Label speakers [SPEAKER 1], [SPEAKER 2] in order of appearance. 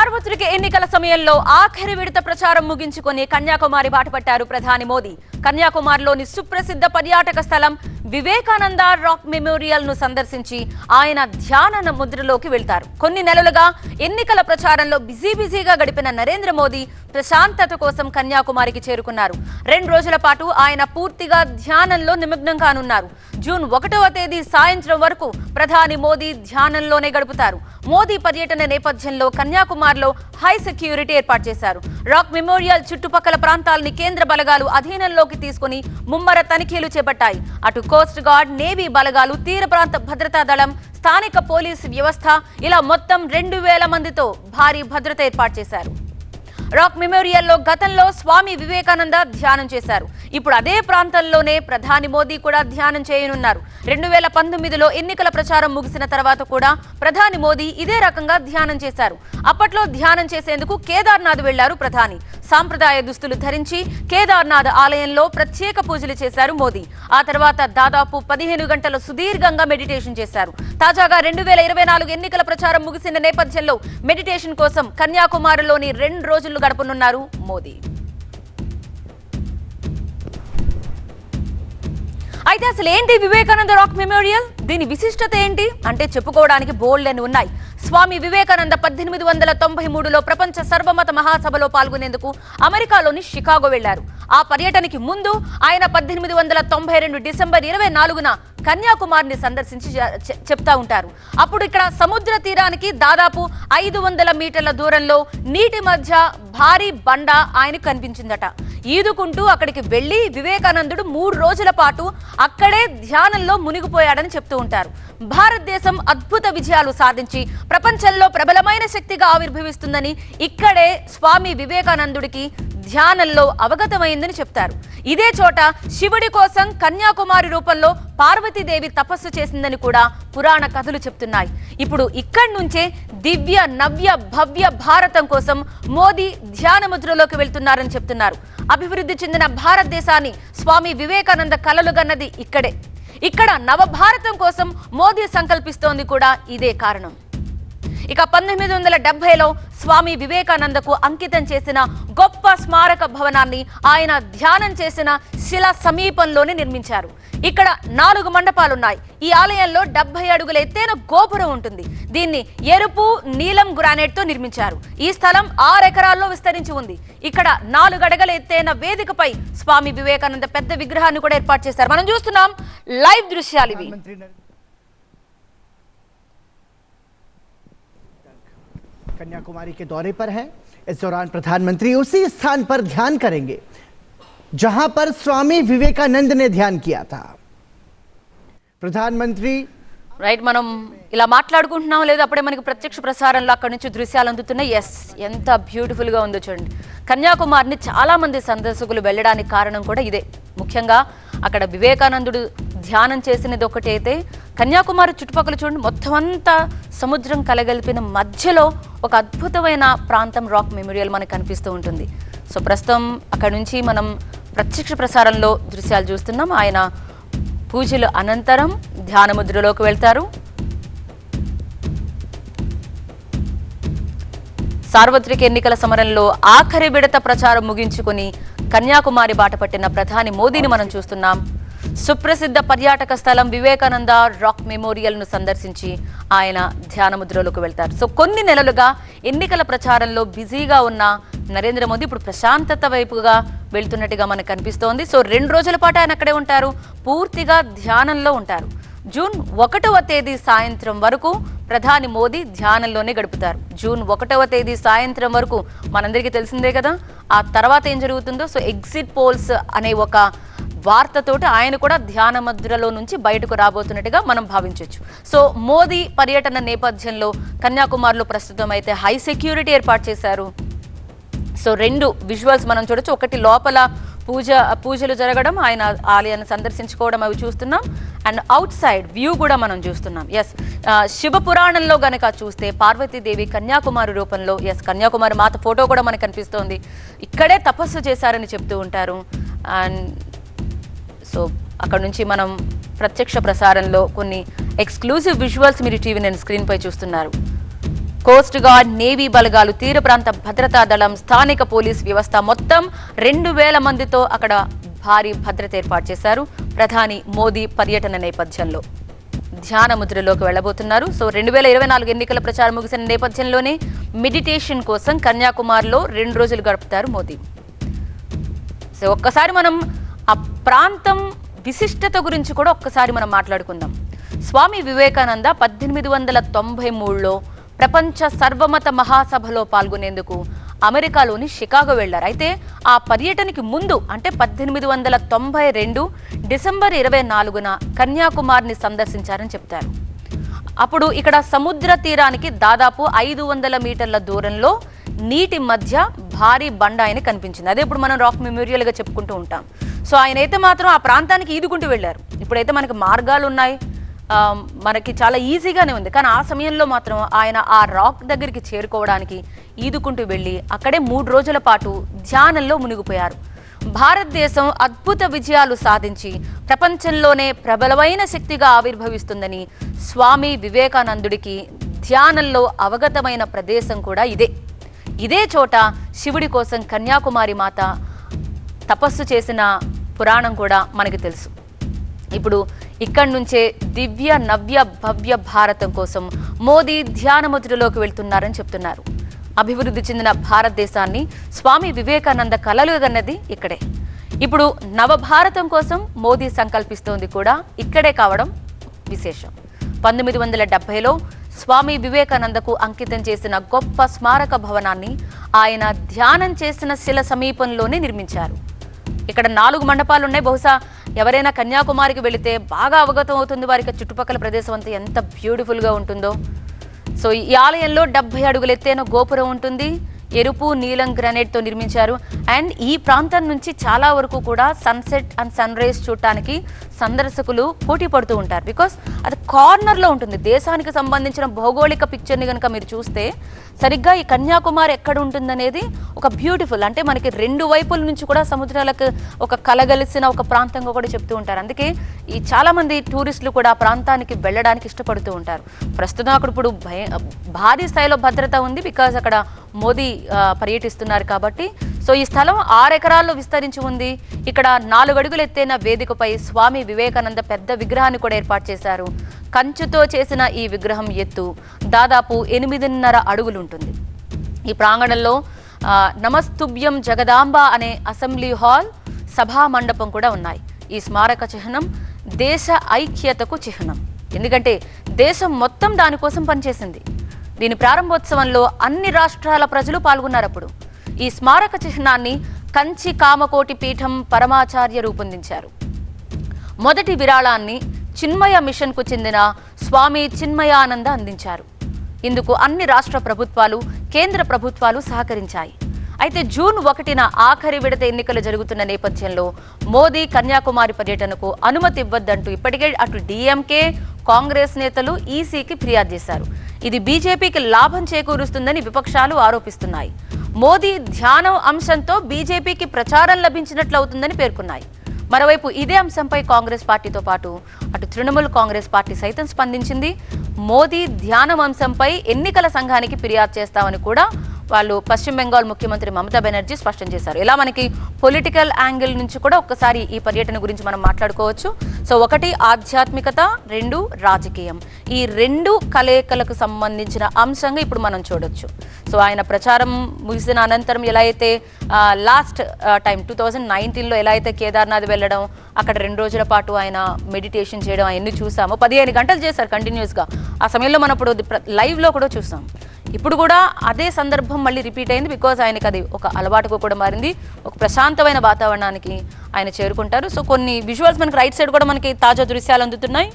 [SPEAKER 1] సార్వత్రిక ఎన్నికల సమయంలో ఆఖరి విడత ప్రచారం ముగించుకొని కన్యాకుమారి బాటపట్టారు ప్రధాని మోదీ. కన్యాకుమారిలోని సుప్రసిద్ధ పర్యాటక స్థలం వివేకానంద రాక్ మెమోరియల్ను సందర్శించి ఆయన ధ్యాన ముద్రలోకి వెళ్తారు. కొన్ని నెలలుగా ఎన్నికల ప్రచారంలో బిజీ బిజీగా గడిపిన నరేంద్ర మోదీ ప్రశాంతత కోసం కన్యాకుమారికి చేరుకున్నారు. రెండు రోజుల పాటు ఆయన పూర్తిగా ధ్యానంలో నిమగ్నం కానున్నారు. జూన్ ఒకటవ తేదీ సాయంత్రం వరకు ప్రధాని మోదీ ధ్యానంలోనే గడుపుతారు. మోదీ పర్యటన నేపథ్యంలో కన్యాకుమారిలో హై సెక్యూరిటీ ఏర్పాటు చేశారు. రాక్ మెమోరియల్ చుట్టుపక్కల ప్రాంతాలని కేంద్ర బలగాలు అధీనంలోకి తీసుకుని ముమ్మర తనిఖీలు చేపట్టాయి. అటు కోస్ట్ గార్డ్ నేవీ బలగాలు తీర ప్రాంత భద్రతా దళం స్థానిక పోలీసు వ్యవస్థ ఇలా మొత్తం రెండు వేల మందితో భారీ భద్రత ఏర్పాటు చేశారు. రాక్ మెమోరియల్లో గతంలో స్వామి వివేకానంద ధ్యానం చేశారు. ఇప్పుడు అదే ప్రాంతంలోనే ప్రధాని మోదీ కూడా ధ్యానం చేయనున్నారు. రెండు వేల పంతొమ్మిదిలో ఎన్నికల ప్రచారం ముగిసిన తర్వాత కూడా ప్రధాని మోదీ ఇదే రకంగా ధ్యానం చేశారు. అప్పట్లో ధ్యానం చేసేందుకు కేదార్నాథ్ వెళ్ళారు ప్రధాని. సాంప్రదాయ దుస్తులు ధరించి కేదార్నాథ్ ఆలయంలో ప్రత్యేక పూజలు చేశారు మోదీ. ఆ తర్వాత దాదాపు పదిహేను గంటల సుదీర్ఘంగా మెడిటేషన్ చేశారు. తాజాగా రెండు వేల ఇరవై నాలుగు ఎన్నికల ప్రచారం ముగిసిన నేపథ్యంలో మెడిటేషన్ కోసం కన్యాకుమారిలోని రెండు రోజులు గడపనున్నారు మోదీ. అయితే అసలు ఏంటి వివేకానంద రాక్ మెమోరియల్? దీని విశిష్టత ఏంటి? అంటే చెప్పుకోవడానికి బోల్డ్ అని ఉన్నాయి. స్వామి వివేకానంద పద్దెనిమిది వందల తొంభై మూడులో ప్రపంచ సర్వమత మహాసభలో పాల్గొనేందుకు అమెరికాలోని షికాగో వెళ్ళారు ఆ పర్యటనకి ముందు ఆయన పద్దెనిమిది వందల తొంభై రెండు డిసెంబర్ ఇరవై నాలుగున కన్యాకుమారిని సందర్శించి చెప్తా ఉంటారు. అప్పుడు ఇక్కడ సముద్ర తీరానికి దాదాపు ఐదు వందల మీటర్ల దూరంలో నీటి మధ్య భారీ బండ ఆయనకు కనిపించిందట. ఈదుకుంటూ అక్కడికి వెళ్ళి వివేకానందుడు మూడు రోజుల పాటు అక్కడే ధ్యానంలో మునిగిపోయాడని చెప్తూ ఉంటారు. భారతదేశం అద్భుత విజయాలు సాధించి ప్రపంచంలో ప్రబలమైన శక్తిగా ఆవిర్భవిస్తుందని ఇక్కడే స్వామి వివేకానందుడికి ధ్యానంలో అవగతమైందని చెప్తారు. ఇదే చోట శివుడి కోసం కన్యాకుమారి రూపంలో పార్వతీదేవి తపస్సు చేసిందని కూడా పురాణ కథలు చెప్తున్నాయి. ఇప్పుడు ఇక్కడి నుంచే దివ్య నవ్య భవ్య భారతం కోసం మోదీ ధ్యాన ముద్రలోకి వెళ్తున్నారని చెప్తున్నారు. అభివృద్ధి చెందిన భారతదేశాన్ని స్వామి వివేకానంద కలలుగన్నది ఇక్కడే. ఇక్కడ నవభారతం కోసం మోదీ సంకల్పిస్తోంది కూడా ఇదే కారణం. ఇక పంతొమ్మిది వందల డెబ్బైలో స్వామి వివేకానందకు అంకితం చేసిన గొప్ప స్మారక భవనాన్ని ఆయన ధ్యానం చేసిన శిల సమీపంలోనే నిర్మించారు. ఇక్కడ నాలుగు మండపాలున్నాయి. ఈ ఆలయంలో డెబ్బై అడుగుల ఎత్తైన గోపురం ఉంటుంది. దీన్ని ఎరుపు నీలం గ్రానైట్తో నిర్మించారు. ఈ స్థలం ఆరు ఎకరాల్లో విస్తరించి ఉంది. ఇక్కడ నాలుగు అడగల ఎత్తైన వేదికపై స్వామి వివేకానంద పెద్ద విగ్రహాన్ని కూడా ఏర్పాటు చేశారు. మనం చూస్తున్నాం లైవ్ దృశ్యాలు ఇవి.
[SPEAKER 2] कन्याकुमारी के दौरे पर हैं इस दौरान प्रधानमंत्री उसी स्थान पर ध्यान करेंगे जहां पर स्वामी विवेकानंद ने ध्यान किया था प्रधानमंत्री
[SPEAKER 1] రైట్ మనం ఇలా మాట్లాడుకుంటున్నాం లేదు అప్పుడే మనకి ప్రత్యక్ష ప్రసారంలో అక్కడ నుంచి దృశ్యాలు అందుతున్నాయి ఎస్ ఎంత బ్యూటిఫుల్ గా ఉందో చూడండి కన్యాకుమారిని చాలా మంది సందర్శకులు వెళ్ళడానికి కారణం కూడా ఇదే ముఖ్యంగా అక్కడ వివేకానందుడు ధ్యానం చేసినది ఒకటైతే కన్యాకుమారి చుట్టుపక్కల చూడండి మొత్తం అంతా సముద్రం కలగలిపిన మధ్యలో ఒక అద్భుతమైన ప్రాంతం రాక్ మెమోరియల్ మనకు కనిపిస్తూ ఉంటుంది. సో ప్రస్తుతం అక్కడ నుంచి మనం ప్రత్యక్ష ప్రసారంలో దృశ్యాలు చూస్తున్నాం. ఆయన పూజలు అనంతరం ధ్యానముద్రలోకి వెళ్తారు. సార్వత్రిక ఎన్నికల సమరంలో ఆఖరి విడత ప్రచారం ముగించుకుని కన్యాకుమారి బాట పట్టిన ప్రధాని మోదీని మనం చూస్తున్నాం. సుప్రసిద్ధ పర్యాటక స్థలం వివేకానంద రాక్ మెమోరియల్ను సందర్శించి ఆయన ధ్యానముద్రలోకి వెళ్తారు. సో కొన్ని నెలలుగా ఎన్నికల ప్రచారంలో బిజీగా ఉన్న నరేంద్ర మోదీ ఇప్పుడు ప్రశాంతత వైపుగా వెళ్తున్నట్టుగా మనకు కనిపిస్తోంది. సో రెండు రోజుల పాటు ఆయన అక్కడే ఉంటారు. పూర్తిగా ధ్యానంలో ఉంటారు. జూన్ ఒకటవ తేదీ సాయంత్రం వరకు ప్రధాని మోదీ ధ్యానంలోనే గడుపుతారు. జూన్ ఒకటవ తేదీ సాయంత్రం వరకు మనందరికీ తెలిసిందే కదా. ఆ తర్వాత ఏం జరుగుతుందో? సో ఎగ్జిట్ పోల్స్ అనే ఒక వార్తతోటి ఆయన కూడా ధ్యాన ముద్రలో నుంచి బయటకు రాబోతున్నట్టుగా మనం భావించవచ్చు సో మోదీ పర్యటన నేపథ్యంలో కన్యాకుమారిలో ప్రస్తుతం అయితే హై సెక్యూరిటీ ఏర్పాటు చేశారు. సో రెండు విజువల్స్ మనం చూడొచ్చు. ఒకటి లోపల పూజ పూజలు జరగడం ఆయన ఆలయాన్ని సందర్శించుకోవడం అవి చూస్తున్నాం. అండ్ అవుట్ సైడ్ వ్యూ కూడా మనం చూస్తున్నాం. ఎస్ శివ పురాణంలో గనక చూస్తే పార్వతీదేవి కన్యాకుమారి రూపంలో ఎస్ కన్యాకుమారి మాత ఫోటో కూడా మనకు కనిపిస్తోంది. ఇక్కడే తపస్సు చేశారని చెప్తూ ఉంటారు. అండ్ సో అక్కడ నుంచి మనం ప్రత్యక్ష ప్రసారంలో కొన్ని ఎక్స్క్లూజివ్ విజువల్స్ మీరు టీవీ నేను స్క్రీన్పై చూస్తున్నారు. కోస్ట్ గార్డ్ నేవీ బలగాలు తీర ప్రాంత భద్రతా దళం స్థానిక పోలీస్ వ్యవస్థ మొత్తం రెండు వేల మందితో అక్కడ భారీ భద్రత ఏర్పాటు చేశారు. ప్రధాని మోదీ పర్యటన నేపథ్యంలో. ధ్యాన ముద్రలోకి వెళ్ళబోతున్నారు. సో రెండు వేల ఇరవై నాలుగు ఎన్నికల ప్రచారం ముగిసిన నేపథ్యంలోనే మెడిటేషన్ కోసం కన్యాకుమారిలో రెండు రోజులు గడుపుతారు మోదీ. సో ఒక్కసారి మనం ఆ ప్రాంతం విశిష్టత గురించి కూడా ఒక్కసారి మనం మాట్లాడుకుందాం. స్వామి వివేకానంద పద్దెనిమిది వందల తొంభై మూడులో ప్రపంచ సర్వమత మహాసభలో పాల్గొనేందుకు అమెరికాలోని షికాగో వెళ్ళారు అయితే ఆ పర్యటనకి ముందు అంటే పద్దెనిమిది వందల తొంభై రెండు డిసెంబర్ ఇరవై నాలుగున కన్యాకుమారిని సందర్శించారని చెప్తారు. అప్పుడు ఇక్కడ సముద్ర తీరానికి దాదాపు ఐదు వందల మీటర్ల దూరంలో నీటి మధ్య భారీ బండ ఆయన కనిపించింది. అదే ఇప్పుడు మనం రాక్ మెమోరియల్గా చెప్పుకుంటూ ఉంటాం. సో ఆయన అయితే మాత్రం ఆ ప్రాంతానికి ఈదుకుంటూ వెళ్ళారు. ఇప్పుడైతే మనకి మార్గాలు ఉన్నాయి. మనకి చాలా ఈజీగానే ఉంది. కానీ ఆ సమయంలో మాత్రం ఆయన ఆ రాక్ దగ్గరికి చేరుకోవడానికి ఈదుకుంటూ వెళ్ళి అక్కడే మూడు రోజుల పాటు ధ్యానంలో మునిగిపోయారు. భారతదేశం అద్భుత విజయాలు సాధించి ప్రపంచంలోనే ప్రబలమైన శక్తిగా ఆవిర్భవిస్తుందని స్వామి వివేకానందుడికి ధ్యానంలో అవగతమైన ప్రదేశం కూడా ఇదే. ఇదే చోట శివుడి కోసం కన్యాకుమారి మాత తపస్సు చేసిన పురాణం కూడా మనకి తెలుసు. ఇప్పుడు ఇక్కడి నుంచే దివ్య నవ్య భవ్య భారతం కోసం మోదీ ధ్యానముద్రలోకి వెళ్తున్నారని చెప్తున్నారు. అభివృద్ధి చెందిన భారతదేశాన్ని స్వామి వివేకానంద కలలుగన్నది ఇక్కడే. ఇప్పుడు నవభారతం కోసం మోదీ సంకల్పిస్తోంది కూడా ఇక్కడే కావడం విశేషం. పంతొమ్మిది వందల డెబ్బైలో స్వామి వివేకానందకు అంకితం చేసిన గొప్ప స్మారక భవనాన్ని ఆయన ధ్యానం చేసిన శిల సమీపంలోనే నిర్మించారు. ఇక్కడ నాలుగు మండపాలు ఉన్నాయి బహుశా ఎవరైనా కన్యాకుమారికి వెళితే బాగా అవగతం అవుతుంది. వారికి చుట్టుపక్కల ప్రదేశం అంతా ఎంత బ్యూటిఫుల్గా ఉంటుందో. సో ఈ ఆలయంలో డెబ్బై అడుగులు ఎత్తైన గోపురం ఉంటుంది. ఎరుపు నీలం గ్రానైట్తో నిర్మించారు. అండ్ ఈ ప్రాంతం నుంచి చాలా వరకు కూడా సన్సెట్ అండ్ సన్ రైజ్ చూడటానికి సందర్శకులు పోటీ పడుతూ ఉంటారు. బికాస్ అది కార్నర్లో ఉంటుంది. దేశానికి సంబంధించిన భౌగోళిక పిక్చర్ని కనుక మీరు చూస్తే సరిగ్గా ఈ కన్యాకుమారి ఎక్కడ ఉంటుందనేది ఒక బ్యూటిఫుల్ అంటే మనకి రెండు వైపుల నుంచి కూడా సముద్రాలకు ఒక కలగలిసిన ఒక ప్రాంతంగా కూడా చెప్తూ ఉంటారు. అందుకే ఈ చాలామంది టూరిస్టులు కూడా ఆ ప్రాంతానికి వెళ్ళడానికి ఇష్టపడుతూ ఉంటారు. ప్రస్తుతం అక్కడ ఇప్పుడు భయ భారీ స్థాయిలో భద్రత ఉంది బికాజ్ అక్కడ మోదీ పర్యటిస్తున్నారు కాబట్టి. సో ఈ స్థలం ఆరు ఎకరాల్లో విస్తరించి ఉంది. ఇక్కడ నాలుగు అడుగులు ఎత్తైన వేదికపై స్వామి వివేకానంద పెద్ద విగ్రహాన్ని కూడా ఏర్పాటు చేశారు. కంచుతో చేసిన ఈ విగ్రహం ఎత్తు దాదాపు ఎనిమిదిన్నర అడుగులు ఉంటుంది ఈ ప్రాంగణంలో నమస్తుభ్యం జగదాంబ అనే అసెంబ్లీ హాల్ సభా మండపం కూడా ఉన్నాయి. ఈ స్మారక చిహ్నం దేశ ఐక్యతకు చిహ్నం. ఎందుకంటే దేశం మొత్తం దానికోసం పనిచేసింది. దీని ప్రారంభోత్సవంలో అన్ని రాష్ట్రాల ప్రజలు పాల్గొన్నారు అప్పుడు ఈ స్మారక చిహ్నాన్ని కంచి కామకోటి పీఠం పరమాచార్య రూపొందించారు. మొదటి విరాళాన్ని చిన్మయ మిషన్కు చెందిన స్వామి చిన్మయానంద అందించారు. ఇందుకు అన్ని రాష్ట్ర ప్రభుత్వాలు కేంద్ర ప్రభుత్వాలు సహకరించాయి. అయితే జూన్ ఒకటిన ఆఖరి విడత ఎన్నికలు జరుగుతున్న నేపథ్యంలో మోదీ కన్యాకుమారి పర్యటనకు అనుమతి ఇవ్వద్దంటూ ఇప్పటికే అటు డీఎంకే కాంగ్రెస్ నేతలు ఈసీకి ఫిర్యాదు చేశారు. ఇది బీజేపీకి లాభం చేకూరుస్తుందని విపక్షాలు ఆరోపిస్తున్నాయి. మోదీ ధ్యానం అంశంతో బీజేపీకి ప్రచారం లభించినట్లు అవుతుందని పేర్కొన్నాయి. మరోవైపు ఇదే అంశంపై కాంగ్రెస్ పార్టీతో పాటు అటు తృణమూల్ కాంగ్రెస్ పార్టీ సైతం స్పందించింది. మోదీ ధ్యానం అంశంపై ఎన్నికల సంఘానికి ఫిర్యాదు చేస్తామని కూడా వాళ్ళు పశ్చిమ బెంగాల్ ముఖ్యమంత్రి మమతా బెనర్జీ స్పష్టం చేశారు. ఇలా మనకి పొలిటికల్ యాంగిల్ నుంచి కూడా ఒక్కసారి ఈ పర్యటన గురించి మనం మాట్లాడుకోవచ్చు. సో ఒకటి ఆధ్యాత్మికత రెండు రాజకీయం. ఈ రెండు కలయికలకు సంబంధించిన అంశంగా ఇప్పుడు మనం చూడొచ్చు. సో ఆయన ప్రచారం ముగిసిన అనంతరం ఎలా అయితే లాస్ట్ టైం టూ థౌజండ్ నైన్టీన్లో ఎలా అయితే కేదార్నాథ్ వెళ్ళడం అక్కడ రెండు రోజుల పాటు ఆయన మెడిటేషన్ చేయడం అవన్నీ చూసాము. పదిహేను గంటలు చేశారు కంటిన్యూస్గా ఆ సమయంలో మనం ఇప్పుడు లైవ్లో కూడా చూసాం. ఇప్పుడు కూడా అదే సందర్భం మళ్ళీ రిపీట్ అయింది బికాజ్ ఆయనకి అది ఒక అలవాటుగా కూడా మారింది. ఒక ప్రశాంతమైన వాతావరణానికి ఆయన చేరుకుంటారు. సో కొన్ని విజువల్స్ మనకి రైట్ సైడ్ కూడా మనకి తాజా దృశ్యాలు అందుతున్నాయి.